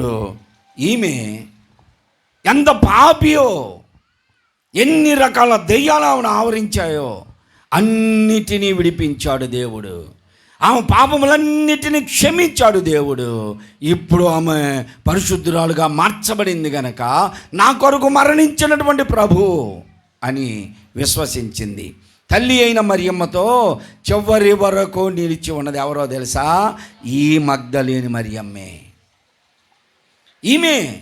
ఇప్పుడు ఈమె ఎంత పాపియో ఎన్ని రకాల దెయ్యాలు ఆమెను ఆవరించాయో అన్నిటినీ విడిపించాడు దేవుడు. ఆమె పాపములన్నిటినీ క్షమించాడు దేవుడు. ఇప్పుడు ఆమె పరిశుద్ధురాలుగా మార్చబడింది గనక నా కొరకు మరణించినటువంటి ప్రభు అని విశ్వసించింది. తల్లి అయిన మరియమ్మతో చివరి వరకు నిలిచి ఉన్నది ఎవరో తెలుసా? ఈ మగ్ధలేని మరియమ్మే. ఈమె.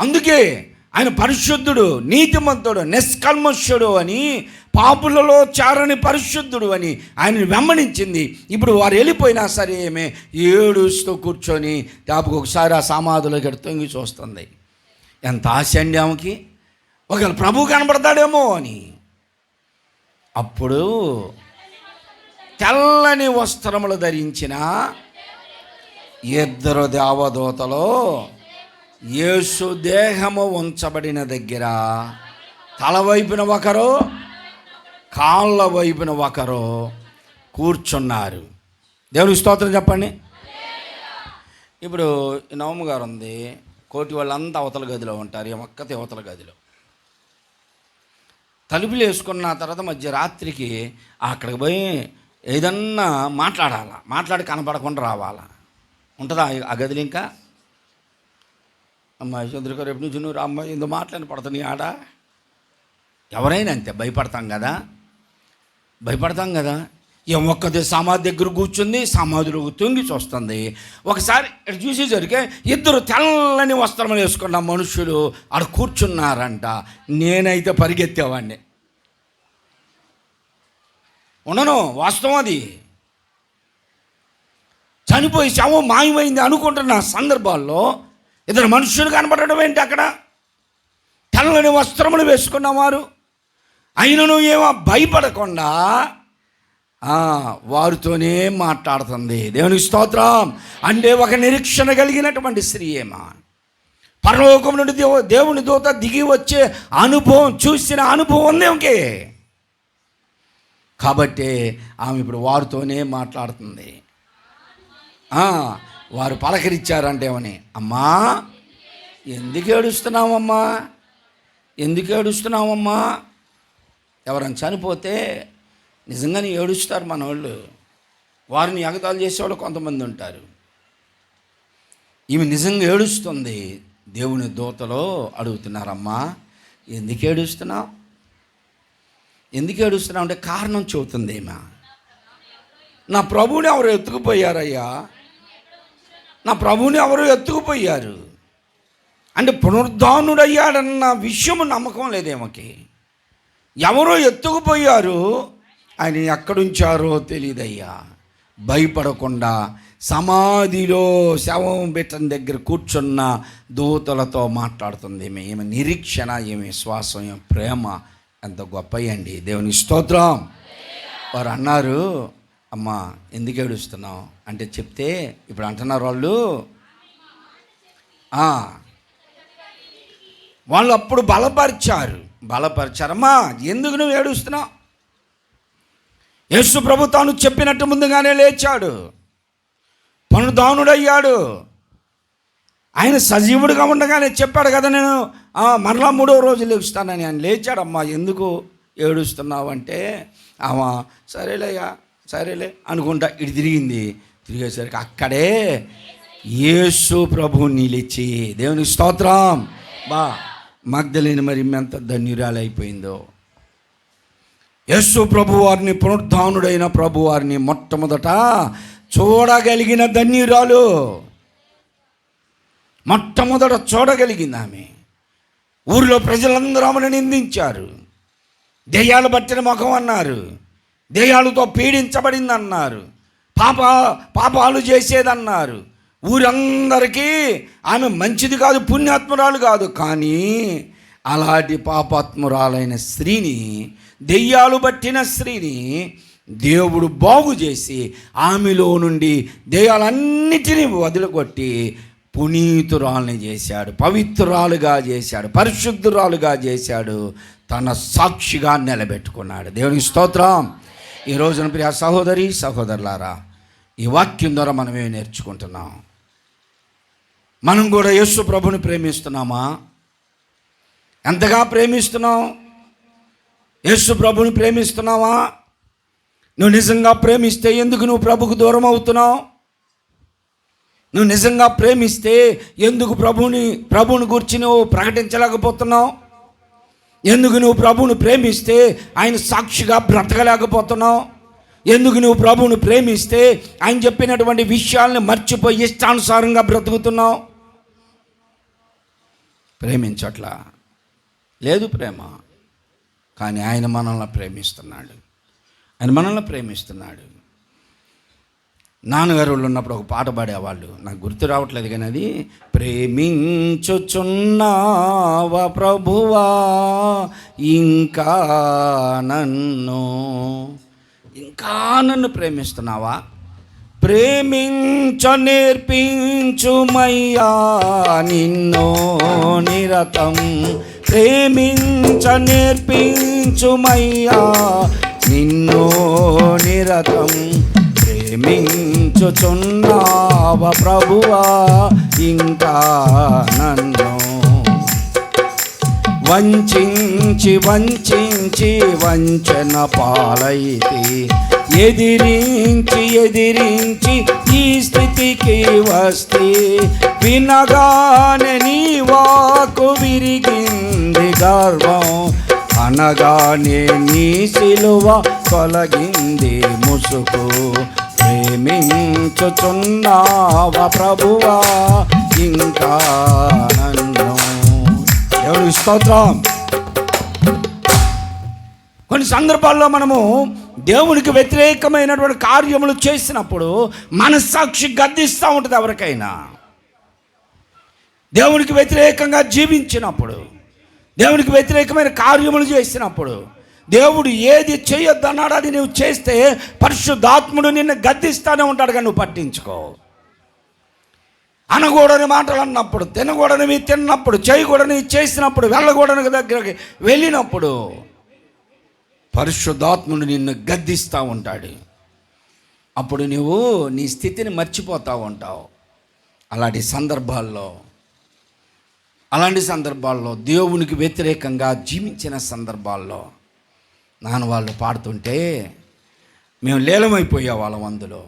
అందుకే ఆయన పరిశుద్ధుడు నీతిమంతుడు నిష్కల్మషుడు అని పాపులలో చారని పరిశుద్ధుడు అని ఆయన వెంబడించింది. ఇప్పుడు వారు వెళ్ళిపోయినా సరే ఏమే ఏడుస్తూ కూర్చొని దాపుకు ఒకసారి ఆ సమాధులకి తొంగి చూస్తుంది. ఎంత ఆశ అండి ఆమెకి. ఒకవేళ ప్రభు కనబడతాడేమో అని. అప్పుడు తెల్లని వస్త్రములు ధరించిన ఇద్దరు దేవదూతలో యేసు దేహము ఉంచబడిన దగ్గర తల వైపున ఒకరు కాళ్ళ వైపున ఒకరు కూర్చున్నారు. దేవుని స్తోత్రం చెప్పండి. ఇప్పుడు ఈ గారు ఉంది. కోటి వాళ్ళంతా అవతల గదిలో ఉంటారు. ఈ ఒక్కతే అవతల గదిలో. తలుపులు వేసుకున్న తర్వాత మధ్య రాత్రికి అక్కడికి పోయి ఏదన్నా మాట్లాడాలా. మాట్లాడి కనపడకుండా రావాలా. ఉంటుందా ఆ గదిలో ఇంకా అమ్మాయి చంద్రిక ఎప్పటి నుంచి నువ్వు అమ్మాయి ఎందుకు మాట్లాడి పడుతుంది ఆడ. ఎవరైనా అంతే భయపడతాం కదా. భయపడతాం కదా. ఏ ఒక్కది సమాధి దగ్గర కూర్చుంది సమాధిలో తొంగి చూస్తుంది. ఒకసారి ఇటు చూసేసరికి ఇద్దరు తెల్లని వస్త్రములు వేసుకున్న మనుషులు ఆడ కూర్చున్నారంట. నేనైతే పరిగెత్తేవాడిని ఉండను వాస్తవం అది. చనిపోయి శవం మాయమైంది అనుకుంటున్న సందర్భాల్లో ఇద్దరు మనుషులు కనబడడం ఏంటి అక్కడ? తనలోని వస్త్రములు వేసుకున్నవారు అయినను ఏమో భయపడకుండా వారితోనే మాట్లాడుతుంది. దేవునికి స్తోత్రం. అంటే ఒక నిరీక్షణ కలిగినటువంటి స్త్రీ ఏమా? పరలోకం నుండి దేవు దేవుని దూత దిగి వచ్చే అనుభవం చూసిన అనుభవం ఉంది ఓకే కాబట్టి ఆమె ఇప్పుడు వారితోనే మాట్లాడుతుంది. వారు పలకరించారంటే ఏమని అమ్మా ఎందుకు ఏడుస్తున్నావమ్మా? ఎందుకు ఏడుస్తున్నావమ్మా? ఎవరైనా చనిపోతే నిజంగానే ఏడుస్తారు మన వాళ్ళు వారిని ఎగతాలు చేసేవాళ్ళు కొంతమంది ఉంటారు. ఈమె నిజంగా ఏడుస్తుంది. దేవుని దూతలో అడుగుతున్నారమ్మా ఎందుకు ఏడుస్తున్నావు? ఎందుకు ఏడుస్తున్నావు? అంటే కారణం చెబుతుంది ఈమె. నా ప్రభువుని ఎవరు ఎత్తుకుపోయారయ్యా? నా ప్రభువుని ఎవరు ఎత్తుకుపోయారు? అంటే పునరుద్ధానుడయ్యాడన్న విషయము నమ్మకం లేదేమకి ఎవరో ఎత్తుకుపోయారు? ఆయన ఎక్కడుంచారో తెలియదయ్యా భయపడకుండా సమాధిలో శవం పెట్టిన దగ్గర కూర్చున్న దూతలతో మాట్లాడుతుంది ఈమె ఈమె నిరీక్షణ ఈమె విశ్వాసం ఈమె ప్రేమ. ఎంత గొప్పయండి దేవుని స్తోత్రం. వారు అన్నారు అమ్మా ఎందుకు ఏడుస్తున్నావు? అంటే చెప్తే ఇప్పుడు అంటున్నారు వాళ్ళు. వాళ్ళు అప్పుడు బలపరిచారు. బలపరిచారమ్మా ఎందుకు నువ్వు ఏడుస్తున్నావు? యేసు ప్రభు తాను చెప్పినట్టు ముందుగానే లేచాడు. పనుదానుడయ్యాడు ఆయన సజీవుడిగా ఉండగానే చెప్పాడు కదా నేను మరలా మూడో రోజు లేస్తానని. ఆయన లేచాడమ్మా ఎందుకు ఏడుస్తున్నావు అంటే ఆమె సరేలేయ్యా సరేలే అనుకుంటా ఇటు తిరిగింది. తిరిగేసరికి అక్కడే యేసు ప్రభు నిలిచి దేవునికి స్తోత్రం. బా మగ్ధలేని మరి ఎంత ధన్యురాలైపోయిందో. యేసు ప్రభు వారిని పునరుద్ధానుడైన ప్రభు వారిని మొట్టమొదట చూడగలిగిన ధన్యురాలు. మొట్టమొదట చూడగలిగింది ఆమె. ఊరిలో ప్రజలందరూ ఆమెను నిందించారు. దెయ్యాలు పట్టిన ముఖం అన్నారు. దెయ్యాలతో పీడించబడిందన్నారు. పాప పాపాలు చేసేదన్నారు. ఊరందరికీ ఆమె మంచిది కాదు పుణ్యాత్మురాలు కాదు. కానీ అలాంటి పాపాత్మురాలైన స్త్రీని దెయ్యాలు పట్టిన స్త్రీని దేవుడు బాగు చేసి ఆమెలో నుండి దెయ్యాలన్నిటినీ వదిలికొట్టి పునీతురాల్ని చేశాడు పవిత్రురాలుగా చేశాడు పరిశుద్ధురాలుగా చేశాడు. తన సాక్షిగా నిలబెట్టుకున్నాడు. దేవునికి స్తోత్రం. ఈ రోజున ప్రియ సహోదరి సహోదరులారా ఈ వాక్యం ద్వారా మనమే నేర్చుకుంటున్నాం. మనం కూడా యేసు ప్రభుని ప్రేమిస్తున్నామా? ఎంతగా ప్రేమిస్తున్నాం యేసు ప్రభుని ప్రేమిస్తున్నావా? నువ్వు నిజంగా ప్రేమిస్తే ఎందుకు నువ్వు ప్రభుకు దూరం అవుతున్నావు? నువ్వు నిజంగా ప్రేమిస్తే ఎందుకు ప్రభుని ప్రభుని గురించి నువ్వు ప్రకటించలేకపోతున్నావు? ఎందుకు నువ్వు ప్రభువును ప్రేమిస్తే ఆయన సాక్షిగా బ్రతకలేకపోతున్నావు? ఎందుకు నువ్వు ప్రభువును ప్రేమిస్తే ఆయన చెప్పినటువంటి విషయాల్ని మర్చిపోయి ఇష్టానుసారంగా బ్రతుకుతున్నావు? ప్రేమించట్లా? లేదు ప్రేమ. కానీ ఆయన మనల్ని ప్రేమిస్తున్నాడు. ఆయన మనల్ని ప్రేమిస్తున్నాడు. నాన్నగారు వాళ్ళు ఉన్నప్పుడు ఒక పాట పాడేవాళ్ళు. నాకు గుర్తు రావట్లేదు కానీ అది ప్రేమించుచున్నావ ప్రభువా ఇంకా నన్ను ఇంకా నన్ను ప్రేమిస్తున్నావా? ప్రేమించ నేర్పించుమయ్యా నిన్ను నిరతం. ప్రేమించ నేర్పించుమయ్యా నిన్ను నిరతం. ప్రేమించుచున్నావ ప్రభువా? ఇంకా నన్ను వంచించి వంచించి వంచన పాలైతే ఎదిరించి ఎదిరించి ఈ స్థితికి వస్తే వినగానే నీ వాకు విరిగింది గర్వం. అనగానే నీ సిలువ తొలగింది ముసుకు ప్రేమించుచున్నావ ప్రభువా? ఇంకా నన్ను స్తోత్రం. కొన్ని సందర్భాల్లో మనము దేవునికి వ్యతిరేకమైనటువంటి కార్యములు చేసినప్పుడు మనస్సాక్షి గద్దిస్తూ ఉంటుంది ఎవరికైనా. దేవునికి వ్యతిరేకంగా జీవించినప్పుడు దేవునికి వ్యతిరేకమైన కార్యములు చేసినప్పుడు దేవుడు ఏది చేయొద్దన్నాడు అది నువ్వు చేస్తే పరిశుద్ధాత్ముడు నిన్ను గద్దిస్తానే ఉంటాడు కానీ నువ్వు పట్టించుకో. అనకూడని మాటలు అన్నప్పుడు తినకూడనివి తిన్నప్పుడు చేయకూడని చేసినప్పుడు వెళ్ళకూడని దగ్గరికి వెళ్ళినప్పుడు పరిశుద్ధాత్ముడు నిన్ను గద్దిస్తూ ఉంటాడు. అప్పుడు నువ్వు నీ స్థితిని మర్చిపోతూ ఉంటావు. అలాంటి సందర్భాల్లో అలాంటి సందర్భాల్లో దేవునికి వ్యతిరేకంగా జీవించిన సందర్భాల్లో నాన్న వాళ్ళు పాడుతుంటే మేము లీలమైపోయే వాళ్ళం అందులో.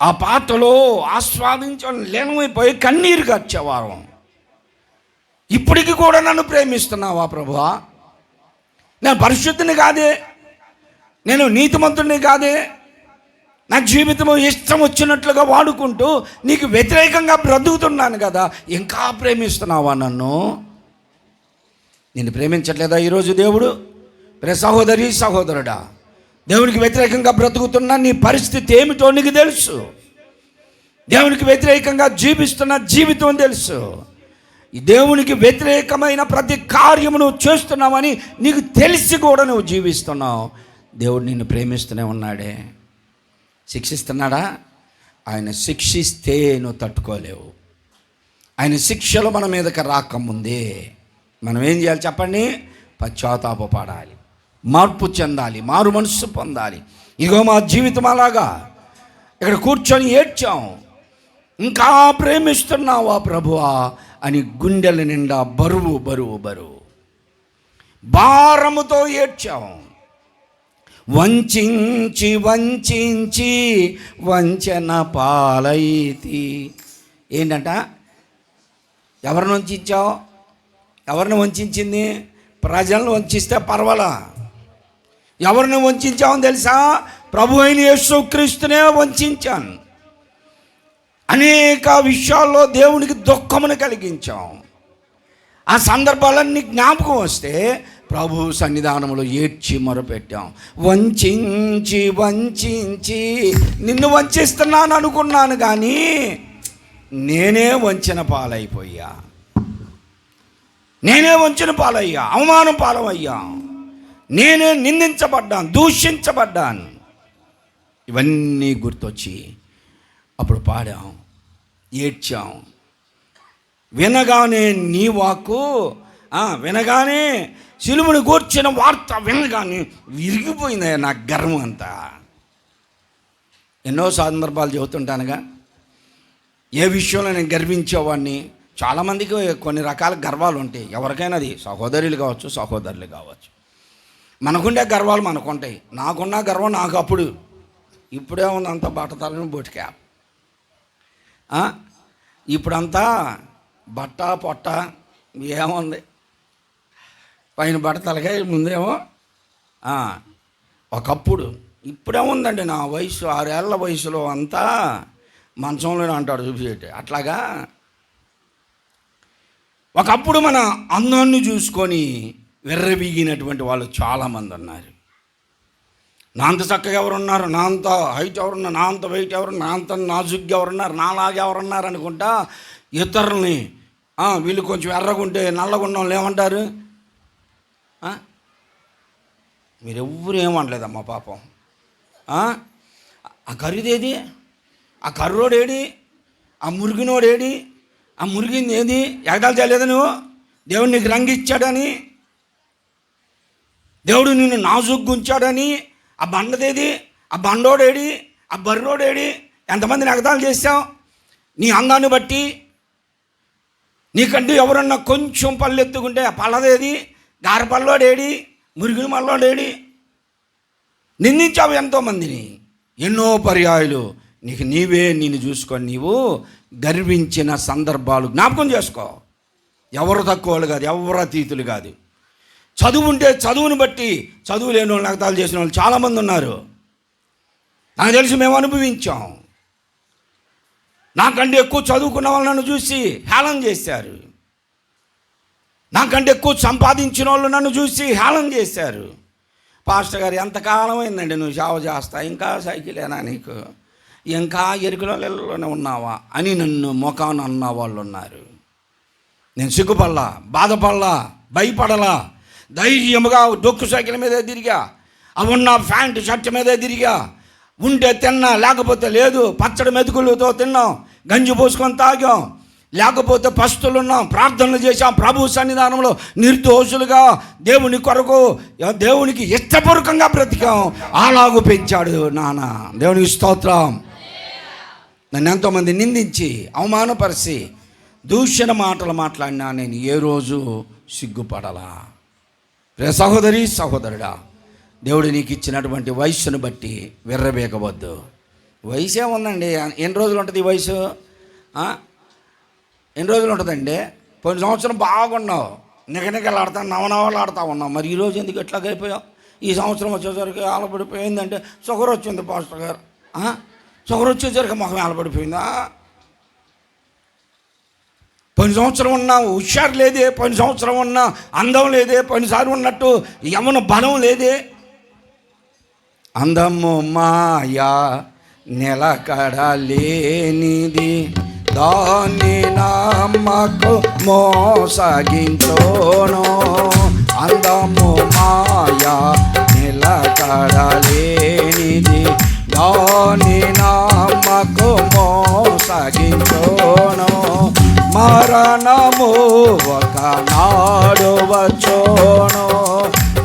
ఆ పాటలో ఆస్వాదించడం లీనమైపోయి కన్నీరు వచ్చేవారం ఇప్పటికి కూడా నన్ను ప్రేమిస్తున్నావా ప్రభువా? నేను పరిశుద్ధిని కాదే నేను నీతిమంతుడిని కాదే నా జీవితం ఇష్టం వచ్చినట్లుగా వాడుకుంటూ నీకు వ్యతిరేకంగా బ్రతుకుతున్నాను కదా ఇంకా ప్రేమిస్తున్నావా నన్ను? నేను ప్రేమించట్లేదా ఈరోజు దేవుడు? ప్రే సహోదరి సహోదరుడా దేవునికి వ్యతిరేకంగా బ్రతుకుతున్న నీ పరిస్థితి ఏమిటో నీకు తెలుసు. దేవునికి వ్యతిరేకంగా జీవిస్తున్న జీవితం తెలుసు. ఈ దేవునికి వ్యతిరేకమైన ప్రతి కార్యము నువ్వు చేస్తున్నావని నీకు తెలిసి కూడా నువ్వు జీవిస్తున్నావు. దేవుడు నిన్ను ప్రేమిస్తూనే ఉన్నాడే. శిక్షిస్తున్నాడా? ఆయన శిక్షిస్తే నువ్వు తట్టుకోలేవు. ఆయన శిక్షలు మన మీదకి రాకముందే. మనం ఏం చేయాలి చెప్పండి? పశ్చాత్తాపడాలి మార్పు చెందాలి మారు మనస్సు పొందాలి. ఇదిగో మా జీవితం అలాగా. ఇక్కడ కూర్చొని ఏడ్చాం. ఇంకా ప్రేమిస్తున్నావా ప్రభువా? అని గుండెల నిండా బరువు బరువు బరువు. భారముతో ఏడ్చాం. వంచించి వంచించి వంచన పాలైతి. ఏంటంట? ఎవరిని వంచావు ఎవరిని వంచింది ప్రజలను వంచిస్తే పర్వాలా? ఎవరిని వంచామని తెలుసా? ప్రభు అయిన యేసుక్రీస్తునే వంచాను. అనేక విషయాల్లో దేవునికి దుఃఖమును కలిగించాం. ఆ సందర్భాలన్నీ జ్ఞాపకం వస్తే ప్రభు సన్నిధానంలో ఏడ్చి మొరపెట్టాం. వంచించి వంచించి నిన్ను వంచిస్తున్నాను అనుకున్నాను కానీ నేనే వంచిన పాలైపోయా. నేనే వంచిన పాలయ్యా. అవమానం పాలమయ్యా. నేనే నిందించబడ్డాను దూషించబడ్డాను. ఇవన్నీ గుర్తొచ్చి అప్పుడు పాడాం ఏడ్చాం. వినగానే నీ వాక్కు వినగానే సిలుముని కూర్చిన వార్త వినగానే విరిగిపోయింది నా గర్వం అంతా. ఎన్నో సందర్భాలు చెబుతుంటానుగా ఏ విషయంలో నేను గర్వించేవాడిని చాలామందికి కొన్ని రకాల గర్వాలు ఉంటాయి ఎవరికైనా అది సహోదరులు కావచ్చు సహోదరులు కావచ్చు. మనకుండే గర్వాలు మనకుంటాయి. నాకున్న గర్వం నాకు అప్పుడు. ఇప్పుడే ఉంది అంత బట్టతలని బొటికా. ఇప్పుడంతా బట్ట పొట్ట ఏముంది? పైన బట్ట ముందేమో ఒకప్పుడు. ఇప్పుడే ఉందండి నా వయసు ఆరేళ్ళ వయసులో అంతా మంచంలోనే అంటాడు చూపించేటి. అట్లాగా ఒకప్పుడు మన అందాన్ని చూసుకొని వెర్రవీగినటువంటి వాళ్ళు చాలామంది ఉన్నారు. నా అంత చక్కగా ఎవరున్నారు? నా అంత హైట్ ఎవరున్నారు? నా అంత వెయిట్ ఎవరు నా అంత నాజుగ్గా ఎవరున్నారు? నాలాగా ఎవరున్నారు అనుకుంటా ఇతరుల్ని వీళ్ళు కొంచెం ఎర్రగుంటే నల్లగుండం ఏమంటారు? ఆ? మీరెవ్వరు ఏమనలేదమ్మా పాపం. ఆ? ఆ ఆ కర్రోడేడి ఆ మురిగినోడేడి ఆ మురిగింది ఏది ఎగదాలు చేయలేదు నువ్వు? దేవుడు నీకు రంగు ఇచ్చాడని దేవుడు నిన్ను నాజుగ్గా ఉంచాడని ఆ బండదేది ఆ బండోడేడి ఆ బర్రోడేడి ఎంతమందిని ఎగతాలు చేశావు? నీ అందాన్ని బట్టి నీకంటూ ఎవరన్నా కొంచెం పళ్ళు ఎత్తుకుంటే ఆ పళ్ళదేది గారపల్లోడేడి మురిగిన మల్లోడేడి నిందించావు ఎంతోమందిని. ఎన్నో పర్యాయాలు నీకు నీవే నిన్ను చూసుకొని నీవు గర్వించిన సందర్భాలు జ్ఞాపకం చేసుకో. ఎవరు తక్కువ వాళ్ళు కాదు ఎవరు అతీతులు కాదు. చదువు ఉంటే చదువుని బట్టి చదువు లేని వాళ్ళు నగతాలు చేసిన వాళ్ళు చాలామంది ఉన్నారు. నాకు తెలిసి మేము అనుభవించాం. నాకంటే ఎక్కువ చదువుకున్న వాళ్ళు నన్ను చూసి హేళన చేశారు. నాకంటే ఎక్కువ సంపాదించిన వాళ్ళు నన్ను చూసి హేళన చేశారు. పాస్టర్ గారు ఎంతకాలం అయిందండి నువ్వు సేవ చేస్తా ఇంకా సైకిలేనా నీకు? ఇంకా ఎరుకులలోనే ఉన్నావా? అని నన్ను ముఖాన్ని అన్న వాళ్ళు ఉన్నారు. నేను సిగ్గుపడలా బాధపడలా భయపడలా ధైర్యముగా డొక్కు సైకిల్ మీదే తిరిగా. అవి ఉన్న ప్యాంటు షర్ట్ మీదే తిరిగా. ఉంటే తిన్నా లేకపోతే లేదు. పచ్చడి మెతుకులతో తిన్నాం. గంజి పోసుకొని తాగాం. లేకపోతే పస్తులున్నాం. ప్రార్థనలు చేశాం. ప్రభు సన్నిధానంలో నిర్దోషులుగా దేవుని కొరకు దేవునికి ఇష్టపూర్వకంగా బ్రతికాం. అలాగు పెంచాడు నాన్న దేవునికి స్తోత్రం. నన్ను ఎంతోమంది నిందించి అవమానపరిచి దూషణ మాటలు మాట్లాడినా నేను ఏ రోజు సిగ్గుపడలా. సహోదరి సహోదరుడా దేవుడు నీకు ఇచ్చినటువంటి వయస్సును బట్టి విర్రబేకవద్దు వయసు ఏముందండి? ఎన్ని రోజులు ఉంటుంది ఈ వయసు? ఎన్ని రోజులు ఉంటుందండి? పోయిన సంవత్సరం బాగున్నావు. నిగనిగలు ఆడతా ఆడుతూ ఉన్నావు. మరి ఈరోజు ఎందుకు ఎట్లాగైపోయావు? అయిపోయావు ఈ సంవత్సరం వచ్చేసరికి ఆలపడిపోయిందంటే షుగర్ వచ్చింది పాస్టర్ గారు. షుగర్ వచ్చేసరికి మొహం ఆలపడిపోయిందా? పది సంవత్సరం ఉన్న హుషారు లేదే పది సంవత్సరం ఉన్న అందం లేదే పోయినసారి ఉన్నట్టు యమన బలం లేదే. అందము మాయా నిలకడ లేనిది దాన్ని నమ్మకు మోసగించోను. అందము మాయా నిలకడ లేనిది దాన్ని నమ్మకు మోసగించోను. మరణము ఒకనాడు వచ్చోను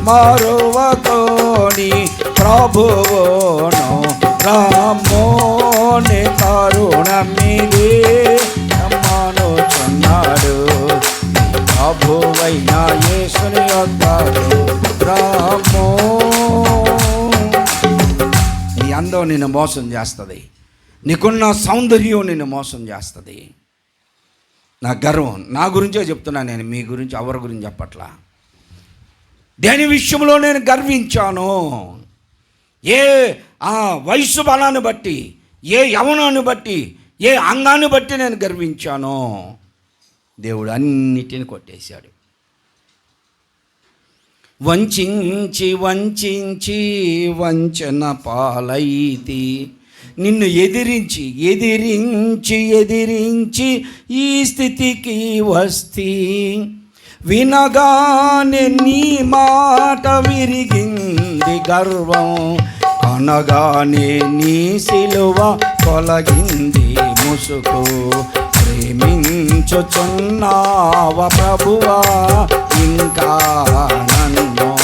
మరువతోని ప్రభువును రామోని కరుణమిది రమ్మనుచున్నాడు ప్రభువైన యేసుని వద్దాడు రామో. నీ అందం నిన్ను మోసం చేస్తుంది. నీకున్న సౌందర్యం నిన్ను మోసం చేస్తుంది. నా గర్వం నా గురించే చెప్తున్నా నేను మీ గురించి ఎవరి గురించి చెప్పట్లా? దేని విషయంలో నేను గర్వించాను ఏ ఆ వయసు బలాన్ని బట్టి ఏ యవనాన్ని బట్టి ఏ అంగాన్ని బట్టి నేను గర్వించాను దేవుడు అన్నిటిని కొట్టేశాడు. వంచించి వంచించి వంచన పాలైతి. నిన్ను ఎదిరించి ఎదిరించి ఎదిరించి ఈ స్థితికి వస్తీ. వినగానే నీ మాట విరిగింది గర్వం. అనగానే నీ సిలువ తొలగింది ముసుకు ప్రేమించుచున్నావ ప్రభువా ఇంకా నన్ను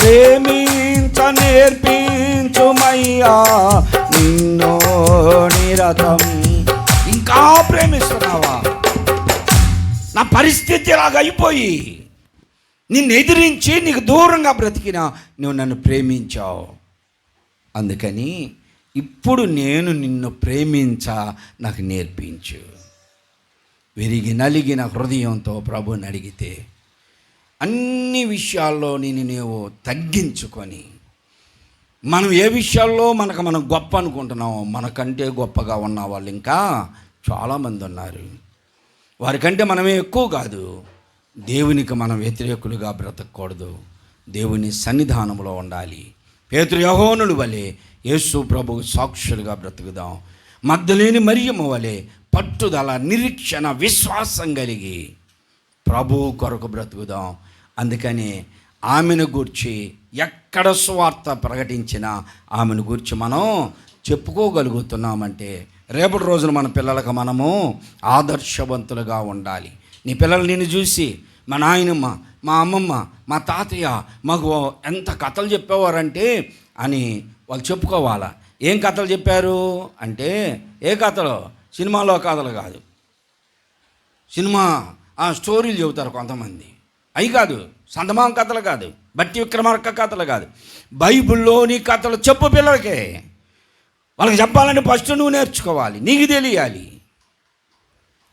ప్రేమించ నేర్పి ప్రేమించుమయ్యా నిన్ను నిరతం. ఇంకా ప్రేమిస్తున్నావా? నా పరిస్థితి ఇలాగ అయిపోయి నిన్ను ఎదిరించి నీకు దూరంగా బ్రతికినా నువ్వు నన్ను ప్రేమించావు. అందుకని ఇప్పుడు నేను నిన్ను ప్రేమించ నాకు నేర్పించు. విరిగి నలిగిన హృదయంతో ప్రభుని అడిగితే అన్ని విషయాల్లో నేను నీవు తగ్గించుకొని మనం ఏ విషయాల్లో మనకు మనం గొప్ప అనుకుంటున్నామో మనకంటే గొప్పగా ఉన్న వాళ్ళు ఇంకా చాలామంది ఉన్నారు. వారికంటే మనమే ఎక్కువ కాదు. దేవునికి మనం వ్యతిరేకులుగా బ్రతకూడదు దేవుని సన్నిధానంలో ఉండాలి. పేతురు యహోనుడు వలె యేసు ప్రభు సాక్షులుగా బ్రతుకుదాం. మద్దలేని మరియమ్మ వలె పట్టుదల నిరీక్షణ విశ్వాసం కలిగి ప్రభు కొరకు బ్రతుకుదాం. అందుకని ఆమెను గూర్చి ఎక్కడ స్వార్థ ప్రకటించినా ఆమెను గూర్చి మనం చెప్పుకోగలుగుతున్నామంటే రేపటి రోజున మన పిల్లలకు మనము ఆదర్శవంతులుగా ఉండాలి. నీ పిల్లలు నిన్ను చూసి మా నాయనమ్మ మా అమ్మమ్మ మా తాతయ్య మాకు ఎంత కథలు చెప్పేవారంటే అని వాళ్ళు చెప్పుకోవాలా. ఏం కథలు చెప్పారు? అంటే ఏ కథలు? సినిమాలో కథలు కాదు. సినిమా ఆ స్టోరీలు చెబుతారు కొంతమంది. అవి కాదు. సందమాం కథలు కాదు బట్టి విక్రమార్క కథలు కాదు. బైబిల్లోని కథలు చెప్పు పిల్లలకే. వాళ్ళకి చెప్పాలంటే ఫస్ట్ నువ్వు నేర్చుకోవాలి నీకు తెలియాలి.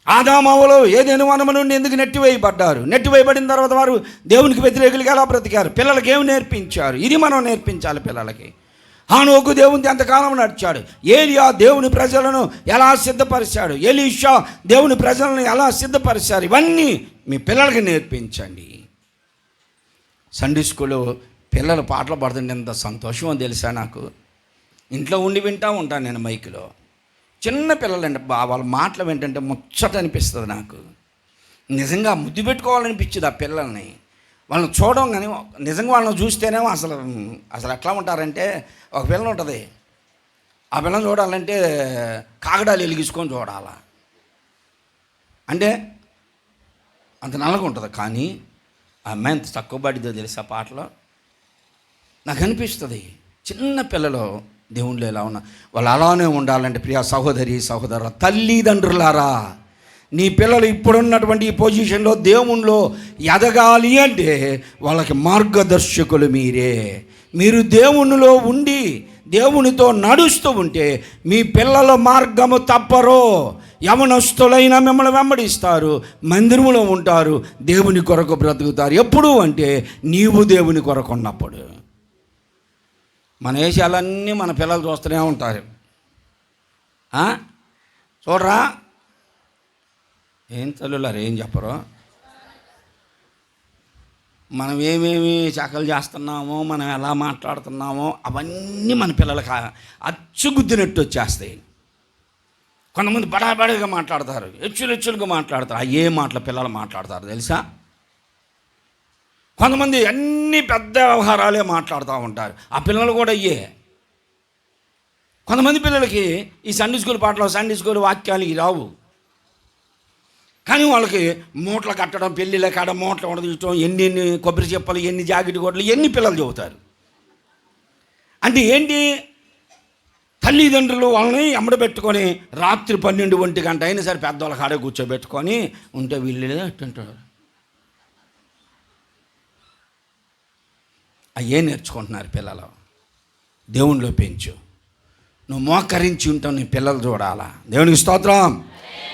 ఆదామావలో ఏదేను వనము నుండి ఎందుకు నెట్టివేయబడ్డారు? నెట్టివేయబడిన తర్వాత వారు దేవునికి వ్యతిరేకులుగా ఎలా బ్రతికారు? పిల్లలకి ఏమి నేర్పించారు? ఇది మనం నేర్పించాలి పిల్లలకి. హానోకు దేవుని ఎంతకాలం నడిచాడు. ఏలియా దేవుని ప్రజలను ఎలా సిద్ధపరిచాడు? ఎలీషా దేవుని ప్రజలను ఎలా సిద్ధపరిచారు? ఇవన్నీ మీ పిల్లలకి నేర్పించండి. సండే స్కూల్లో పిల్లలు పాటలు పాడుతుంటే ఎంత సంతోషమో తెలుసా నాకు? ఇంట్లో ఉండి వింటా ఉంటాను నేను మైక్లో. చిన్న పిల్లలంటే బా వాళ్ళ మాటలు వింటుంటే ముచ్చట అనిపిస్తుంది నాకు. నిజంగా ముద్దు పెట్టుకోవాలనిపించింది ఆ పిల్లల్ని. వాళ్ళని చూడడం కానీ నిజంగా వాళ్ళని చూస్తేనేమో అసలు అసలు ఎట్లా ఉంటారంటే ఒక పిల్ల ఉంటుంది. ఆ పిల్లని చూడాలంటే కాగడాలు వెలిగించుకొని చూడాలా? అంటే అంత నల్లగా ఉంటుంది కానీ ఆ అమ్మాయి ఎంత తక్కువ పడిద్దో తెలుసా పాటలో? నాకు అనిపిస్తుంది చిన్న పిల్లలు దేవుళ్ళు ఎలా ఉన్నా వాళ్ళు అలానే ఉండాలంటే ప్రియ సహోదరి సహోదర తల్లిదండ్రులారా నీ పిల్లలు ఇప్పుడున్నటువంటి ఈ పొజిషన్లో దేవుణ్ణిలో ఎదగాలి అంటే వాళ్ళకి మార్గదర్శకులు మీరే. మీరు దేవునిలో ఉండి దేవునితో నడుస్తూ ఉంటే మీ పిల్లల మార్గము తప్పరో. యవనస్తులైన మిమ్మల్ని వెంబడిస్తారు మందిరంలో ఉంటారు దేవుని కొరకు బ్రతుకుతారు. ఎప్పుడు అంటే నీవు దేవుని కొరకు ఉన్నప్పుడు. మన వేషాలన్నీ మన పిల్లలు చూస్తూనే ఉంటారు. చూడరా? ఏం తల్లులారు ఏం చెప్పరు? మనం ఏమేమి చకలు చేస్తున్నామో మనం ఎలా మాట్లాడుతున్నామో అవన్నీ మన పిల్లలకి అచ్చుగుద్దినట్టు వచ్చేస్తాయి. కొంతమంది బడాబడిగా మాట్లాడతారు హెచ్చులు హెచ్చులుగా మాట్లాడతారు ఏ మాటలు పిల్లలు మాట్లాడతారు తెలుసా? కొంతమంది అన్ని పెద్ద వ్యవహారాలే మాట్లాడుతూ ఉంటారు. ఆ పిల్లలు కూడా అయ్యే కొంతమంది పిల్లలకి ఈ సండే స్కూల్ పాటలు సండే స్కూల్ వాక్యాలు ఇవి రావు. కానీ వాళ్ళకి మూటలు కట్టడం పెళ్ళిళ్ళ కాడ మూటలు ఉండదీయటం ఎన్ని ఎన్ని కొబ్బరి చెప్పలు ఎన్ని జాకెట్ కోట్లు ఎన్ని పిల్లలు చెబుతారు. అంటే ఏంటి? తల్లిదండ్రులు వాళ్ళని అమ్మడబెట్టుకొని రాత్రి పన్నెండు ఒంటి గంట అయినా సరే పెద్దవాళ్ళ కాడే కూర్చోబెట్టుకొని ఉంటే వీళ్ళు అంటుంటారు అయ్యే నేర్చుకుంటున్నారు పిల్లలు. దేవుణ్ణిలో పెంచు. నువ్వు మోకరించి ఉంటావు నీ పిల్లలు చూడాలా? దేవునికి స్తోత్రం.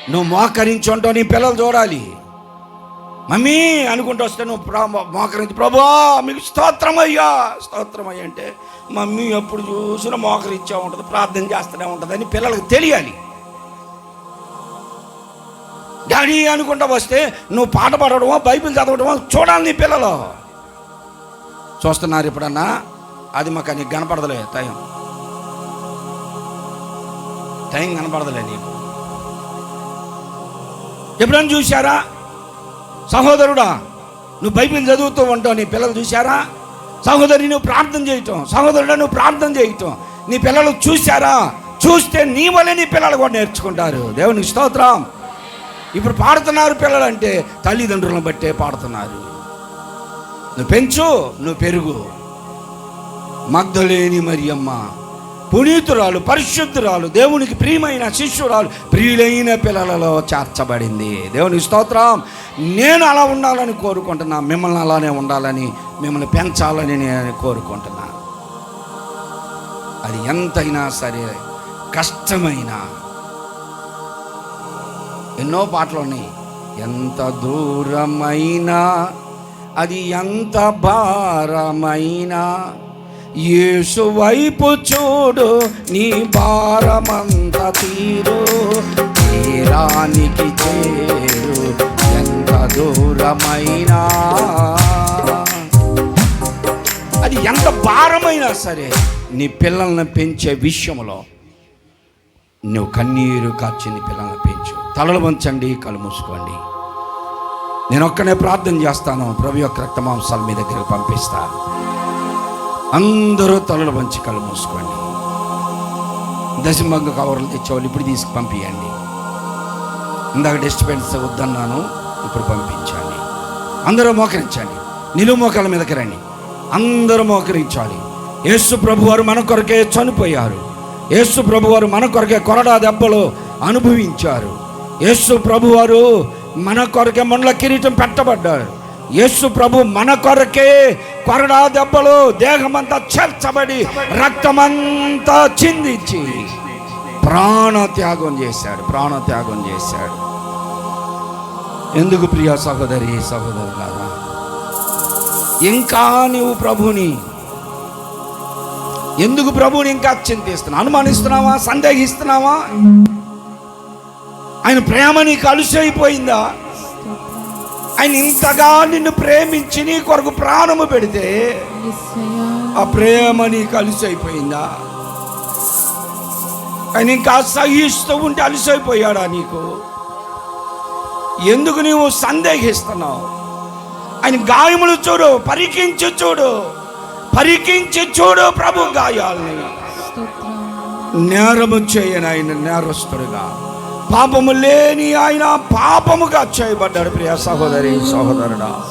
నువ్వు మోకరించి ఉంటావు నీ పిల్లలు చూడాలి. మమ్మీ అనుకుంటూ వస్తే నువ్వు మోకరించి ప్రభా మీకు స్తోత్రం అయ్యా స్తోత్రం అయ్యా అంటే మమ్మీ ఎప్పుడు చూసినా మోకరించే ఉంటుంది ప్రార్థన చేస్తూనే ఉంటుంది అని పిల్లలకు తెలియాలి. డాడీ అనుకుంటా వస్తే నువ్వు పాట పాడడమో బైబిల్ చదవడమో చూడాలి నీ పిల్లలు. చూస్తున్నారు ఇప్పుడన్నా అది మాకు నీకు కనపడదులే టైం. టైం కనపడదులే నీకు. ఎప్పుడన్నా చూశారా? సహోదరుడా నువ్వు బైబిల్ చదువుతూ ఉంటావు నీ పిల్లలు చూశారా? సహోదరి నువ్వు ప్రార్థన చేయటం సహోదరుడు నువ్వు ప్రార్థన చేయటం. నీ పిల్లలు చూశారా? చూస్తే నీ వల్లే నీ పిల్లలు కూడా నేర్చుకుంటారు. దేవునికి స్తోత్రం. ఇప్పుడు పాడుతున్నారు పిల్లలు అంటే తల్లిదండ్రులను బట్టే పాడుతున్నారు. నువ్వు పెంచు నువ్వు పెరుగు. మగ్ధలేని మరియమ్మ పునీతురాలు పరిశుద్ధురాలు దేవునికి ప్రియమైన శిష్యురాలు ప్రియులైన పిల్లలలో చేర్చబడింది. దేవుని స్తోత్రం. నేను అలా ఉండాలని కోరుకుంటున్నా. మిమ్మల్ని అలానే ఉండాలని మిమ్మల్ని పెంచాలని నేను కోరుకుంటున్నా. అది ఎంతైనా సరే కష్టమైన ఎన్నో పాటలు ఉన్నాయి ఎంత దూరమైనా అది ఎంత భారమైనా యేసు వైపు చూడు నీ భారమంత తీరు. తీరానికి చేరు ఎంత దూరమైనా. అది ఎంత భారమైనా సరే నీ పిల్లల్ని పెంచే విషయంలో నువ్వు కన్నీరు కార్చి నీ పిల్లల్ని పెంచు. తలలు వంచండి కళ్ళు మూసుకోండి. నేను ఒక్కనే ప్రార్థన చేస్తాను. ప్రభు యొక్క రక్తమాంసాలు మీ దగ్గరికి పంపిస్తాను. అందరూ తలలు వంచి కళ్ళు మూసుకోండి. దశమగ్గ కవర్లు తెచ్చేవాళ్ళు ఇప్పుడు తీసుకు పంపించండి ఇందాక డిస్టర్బెన్స్ వద్దన్నాను ఇప్పుడు పంపించండి. అందరూ మోకరించండి. నిలువు మోకాల మీదకి రండి. అందరూ మోకరించాలి. యేసు ప్రభువారు మన కొరకే చనిపోయారు. యేసు ప్రభువారు మన కొరకే కొరడా దెబ్బలు అనుభవించారు. యేసు ప్రభువారు మన కొరకే మండల కిరీటం పెట్టబడ్డారు. యేసు ప్రభు మన కొరకే కొరడా దెబ్బలు దేహమంతా చేర్చబడి రక్తమంతా చిందించి ప్రాణ త్యాగం చేశాడు ప్రాణ త్యాగం చేశాడు. ఎందుకు ప్రియ సహోదరి సహోదరులారా ఇంకా నీవు ప్రభుని. ఎందుకు ప్రభుని ఇంకా చింతిస్తున్నావు? అనుమానిస్తున్నావా? సందేహిస్తున్నావా? ఆయన ప్రేమ నీకు అలుసైపోయిందా? ఆయన ఇంతగా నిన్ను ప్రేమించి నీ కొరకు ప్రాణము పెడితే ఆ ప్రేమ నీకు అలుసైపోయిందా? ఆయన ఇంకా సహిస్తూ ఉంటే అలసైపోయాడా నీకు? ఎందుకు నీవు సందేహిస్తున్నావు? ఆయన గాయములు చూడు పరికించి చూడు పరికించి చూడు ప్రభు గాయాలని. నేరము చేయని ఆయన నేరస్తుడుగా. పాపము లేని ఆయన పాపముగా చేయబడ్డాడు ప్రియ సహోదరి సహోదరుడా.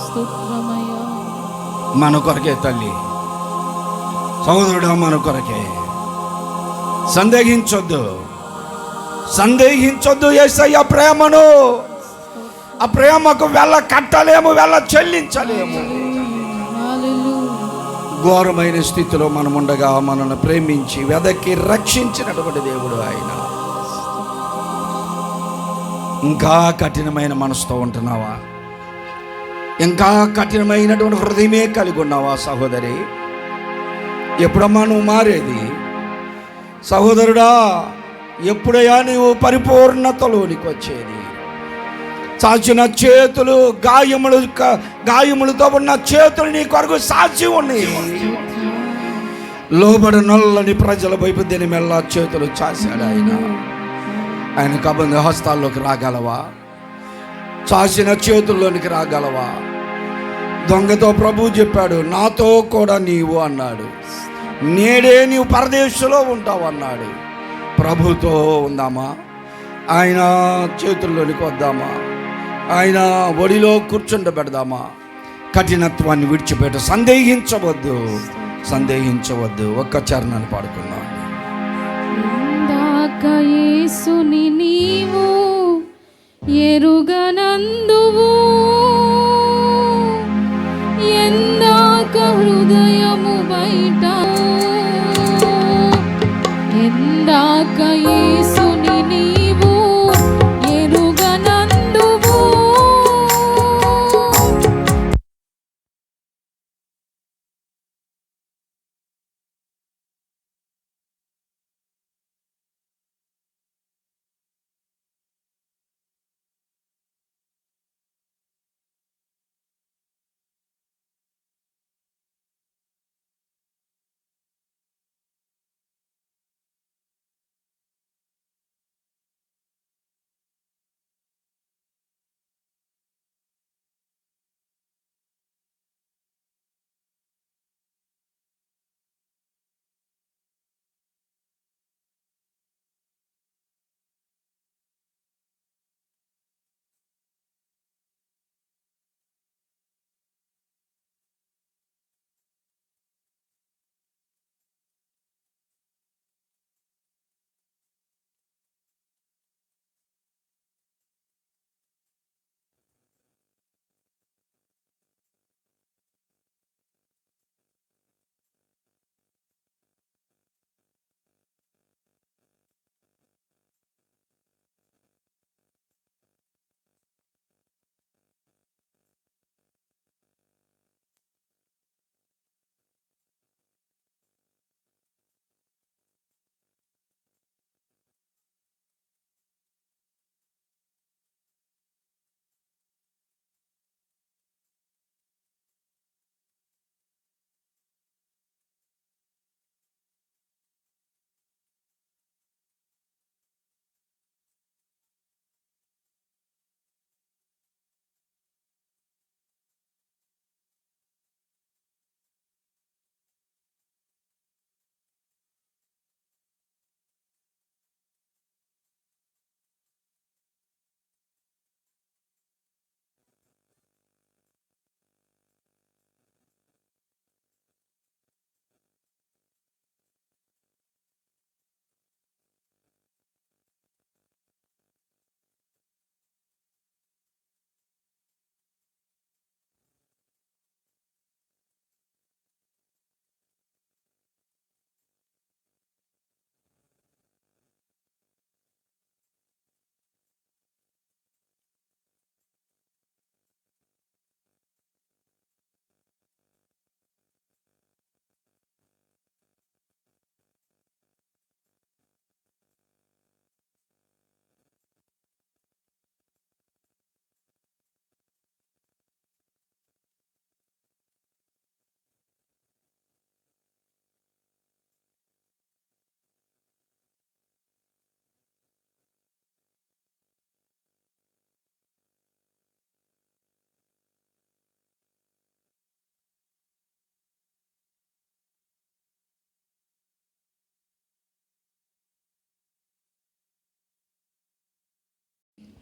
మన కొరకే తల్లి. సహోదరుడా మన కొరకే. సందేహించొద్దు. సందేహించొద్దు ఏసయ్య ప్రేమను. ఆ ప్రేమకు వెళ్ళ కట్టలేము వెళ్ళ చెల్లించలేము. ఘోరమైన స్థితిలో మనం ఉండగా మనల్ని ప్రేమించి వెదకి రక్షించినటువంటి దేవుడు ఆయన. ఇంకా కఠినమైన మనసుతో ఉంటున్నావా? ఇంకా కఠినమైనటువంటి హృదయమే కలిగి ఉన్నావా సహోదరి? ఎప్పుడమ్మా నువ్వు మారేది? సహోదరుడా ఎప్పుడయ్యా నువ్వు పరిపూర్ణతలోనికి వచ్చేది చాచిన చేతులు గాయములు గాయములతో ఉన్న చేతులు నీ కొరకు సాక్షి ఉన్నాయి. లోబడి నల్లని ప్రజల వైపు దీని మెల్ల చేతులు చాశాడు ఆయన. ఆయన కబంధ హస్తాల్లోకి రాగలవా? చాసిన చేతుల్లోనికి రాగలవా? దొంగతో ప్రభు చెప్పాడు నాతో కూడా నీవు అన్నాడు. నేడే నీవు పరదేశంలో ఉంటావు అన్నాడు. ప్రభుతో ఉందామా? ఆయన చేతుల్లోనికి వద్దామా? ఆయన ఒడిలో కూర్చుండబెడదామా? కఠినత్వాన్ని విడిచిపెట్ట సందేహించవద్దు. సందేహించవద్దు. ఒక్క చరణాన్ని పాడుకుందాం. యేసుని నీవు ఎరుగనందువు ఎందాక హృదయము బయట ఎందాక యేసుని నీవు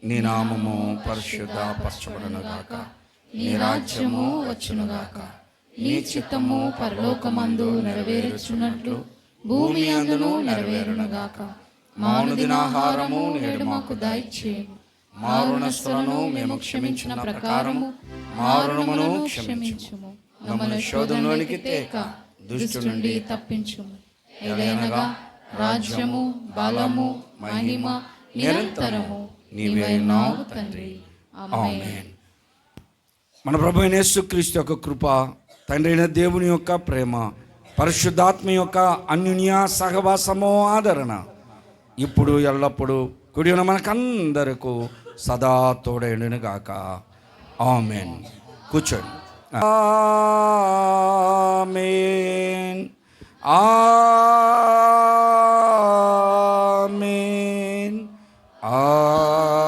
నీ నామము పరిశుద్ధ పరచబడనుగాక నీ రాజ్యము వచ్చునుగాక. నీ చిత్తము పరలోకమందు నెరవేరుచున్నట్లు భూమి అందును నెరవేరునుగాక. మాను దినాహారము నేడు మాకు దయచేయము మారుణస్థులను మేము క్షమించిన ప్రకారము మారుణమును క్షమించుము. మమ్మల్ని శోధంలోనికి తేక దుష్టు నుండి తప్పించుము. ఏదైనగా రాజ్యము బలము మహిమ నిరంతరము. మన ప్రభు యేసుక్రీస్తు యొక్క కృప తండ్రి అయిన దేవుని యొక్క ప్రేమ పరిశుద్ధాత్మ యొక్క అన్యున్య సహవాసము ఆదరణ ఇప్పుడు ఎల్లప్పుడూ కుడి ఉన్న మనకందరకు సదా తోడైన గాక. ఆమెన్. కూర్చోండి. ఆమెన్. ఆమెన్. Ah.